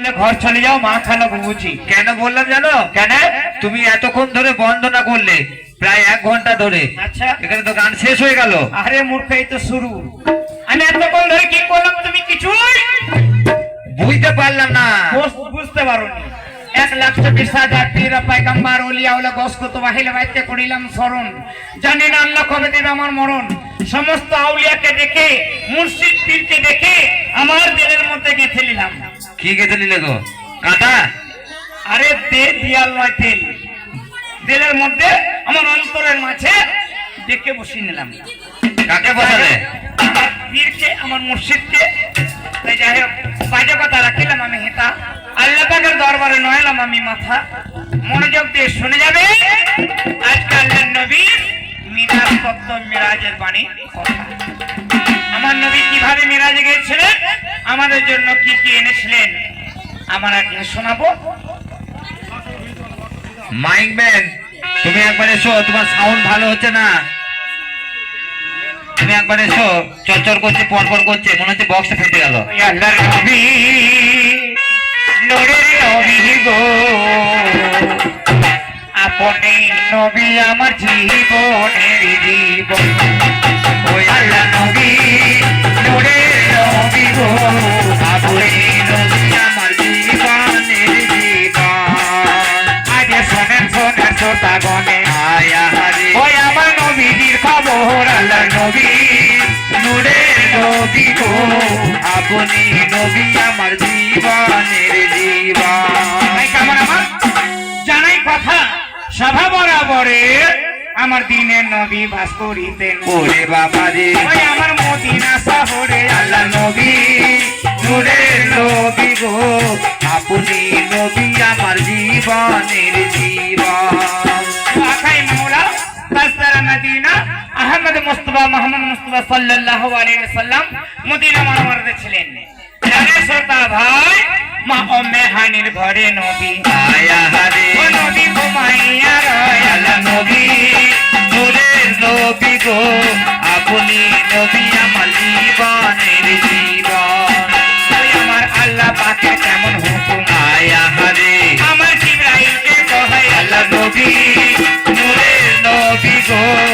বললে ঘর চলে যাও মা খালো বুঝি কেন বললাম জানো? কেন? তুমি এতক্ষণ ধরে বন্দনা করলে প্রায় এক ঘণ্টা ধরে। আচ্ছা। এখানে তো গান শেষ হয়ে গেল। আরে মূর্খ এই তো শুরু। আমি এতক্ষণ ধরে কি করলাম তুমি কিছুই বুঝতে পারলাম না। বুঝতে পারোনি। এক লাখ চব্বিশ হাজার পীর ওলা কত বাহিলে বাইতে করিলাম স্মরণ। জানি না আল্লাহ কবে দেবে আমার মরণ। সমস্ত আউলিয়াকে দেখে মুর্শিদ পীরকে দেখে আমার দিলের মধ্যে গেঁথে নিলাম। কি গেতে নিলে গো? কাঁটা? আরে দে দিয়াল নয় তেল। দিলের মধ্যে আমার অন্তরের মাঝে দেখে বসিয়ে নিলাম। কাকে বসালে? আমার পীরকে আমার মুর্শিদকে। তাই যাই হোক বাজে কথা রাখিলাম আমি হেতা। আল্লাহ পাকের দরবারে নয়লাম আমি মাথা। মনোযোগ দিয়ে শুনে যাবে। আজকে আল্লাহ নবী মিরাজ তত্ত্ব মিরাজের বাণী কথা। আমার নবী কীভাবে মিরাজে গিয়েছিলেন? আমাদের জন্য কি কি এনেছিলেন? আমার আগে শোনাবো? মাইক ম্যান তুমি একবার এসো তোমার সাউন্ড ভালো হচ্ছে না। তুমি একবার এসো চরচর করছে পরপর করছে মনে হচ্ছে বক্সটা ফেটে গেল। ওই আল্লাহর নবী নূরের নবী গো। আপনি নবী আমার জীবনের জীবন। আপনি নবী আমার জীবনের জীবন। আমার জানাই কথা সভা বরাবরে আমার দিনে নবী বাস করিতেন ওরে বাবা রে ওই আমার মদিনা শহরে আল্লাহ নবী। নূরের নবী গো আপনি নবী আমার জীবনের জীবন। আখাই মৌলা কাস্তারা মদিনা আহমদ মুস্তফা মোহাম্মদ মুস্তফা সাল্লাল্লাহু আলাইহি ওয়াসাল্লাম মদিনা মনোমরদে ছিলেন। জানে শ্রোতা ভাই মা ঘরে নবী। আয়া হারে। নবী ঘুমাইয়া রয় নবী। নূরের নবী গো আপনি নবী আমার জীবনের জীবন। আমার আল্লাহ পাকের কেমন হুকুম। আয়া হারে। আমার জিব্রাইলকে কহে নবী। নূরের নবী গো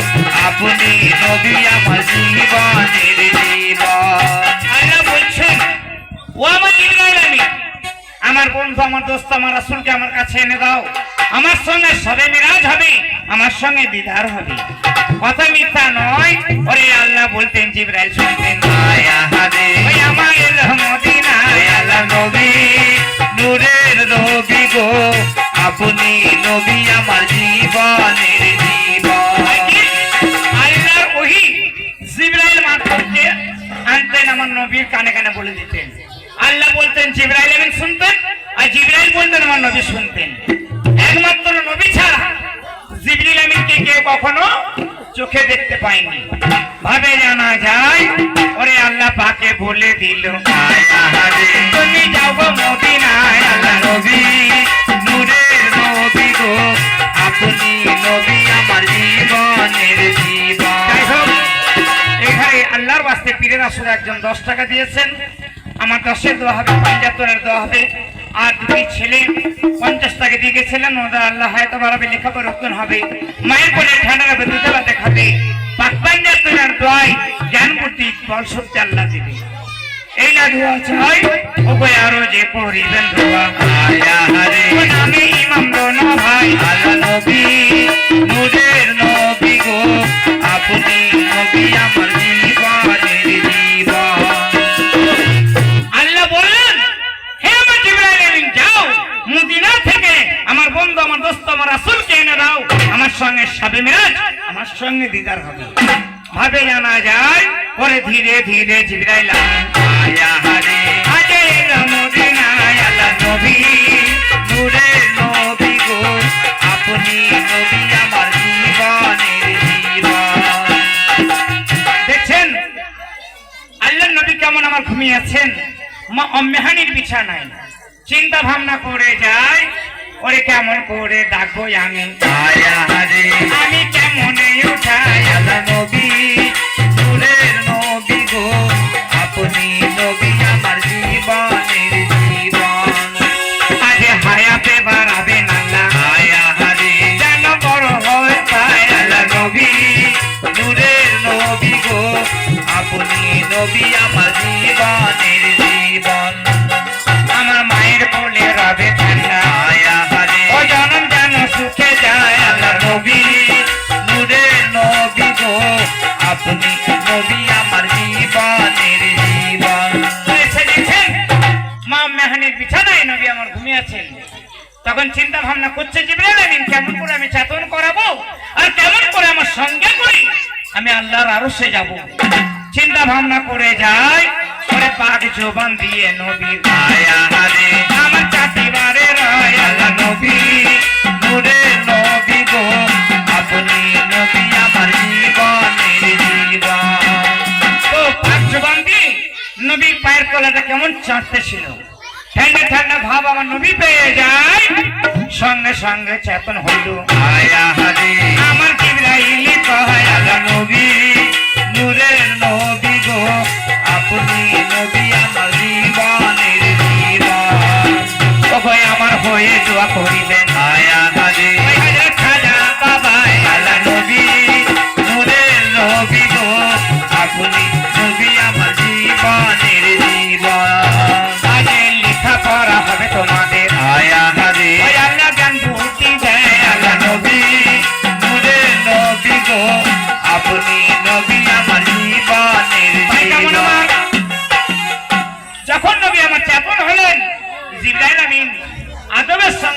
আপনি নবী আমার বন্ধু আমার দোস্ত, আমার রাসূলকে আমার কাছে এনে দাও। আমার সঙ্গে সবে মিরাজ হবে, আমার সঙ্গে দিদার হবে। কথা মিথ্যা নয়। ওরে আল্লাহ বলতেন জিব্রাইল শুনতেন আল্লাহ আপনি নবী আমার জীবনের জীবন। আল্লাহর ওহি জিব্রাইল আনতেন, আমার নবীর কানে কানে বলে দিতেন। আল্লাহ বলতেন, জিব্রাইল আমিন শুনতেন, আর জিব্রাইল বলতেন, আমার নবী শুনতেন। একমাত্র নবী ছাড়া জিবরিল আমিনকে কেউ কখনো চোখে দেখতে পায়নি। ভাবে জানা যায়, ওরে আল্লাহ পাকে বলে দিল তুমি যাও গো মদিনায়, আল্লাহ নবী, নূরের নবী গো। আপনি নবী আমার জীবনের জীবন। এখানে আল্লাহর বাস্তে পীরের আসলে একজন দশ টাকা দিয়েছেন। আমার দশের দেওয়া হবে পঞ্চাত্তরের দেওয়া হবে। আর দুটি ছেলে পঞ্চাশ টাকা দিয়ে গেছিলেন ওদের আল্লাহ হয়তো বাড়াবে লেখাপড়া রক্ষণ হবে। মায়ের কোলে ঠান্ডা হবে দুতলা দেখাবে। পাক পঞ্চাত্তরের দোয়াই জ্ঞান, বুদ্ধি বল সত্যি আল্লাহ দিবে। এই না ধোয়া চাই ওকে আরও যে নামে ইমাম ভাই, আল্লাহ নবী নবী গো। সঙ্গে দিদার হবে। ভাবে জানা যায় পরে ধীরে ধীরে জিবরাইল আয়া হারে। আজে এলো আল্লাহ নবী নূরের নবী গো আপনি নবী আমার জীবনের জীবন। দেখছেন? আল্লাহ নবী কেমন আমার ঘুমিয়ে আছেন? মা অম্মেহানির বিছানায়। চিন্তা ভাবনা করে যায় ওরে কেমন করে ডাকবো আমি আমি কেমন উঠাই আল্লাহ নবী বিছানায় নবী আমার ঘুমিয়েছেন। তখন চিন্তা ভাবনা করছে জিবরাইল আমিন কেমন করে আমি চেতন করাবো? আর কেমন করে আমার সঙ্গে করি? আমি আল্লাহর আরশে যাব। চিন্তা ভাবনা করে যাই পরে পাক জোবান দিয়ে নবী আমার চাটিবারে রয় আল্লাহ নবী, নূরে নবী গো পায়ের তলাটা কেমন চাটতেছিল ঠান্ডা ঠান্ডা ভাব আমার নবী পেয়ে যায়। সঙ্গে সঙ্গে চেতন হইল। আমার কি কয় আল্লাহ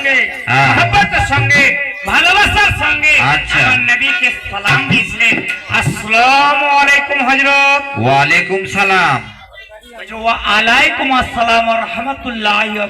সঙ্গে হ্যাঁ। মহব্বতের সঙ্গে ভালোবাসার সঙ্গে আচ্ছা। আমার নবীকে সালাম দিয়েছিলেন আসসালামু আলাইকুম হযরত ওয়ালাইকুম সালাম ওয়া আলাইকুম আসসালাম ওয়া রাহমাতুল্লাহি ওয়া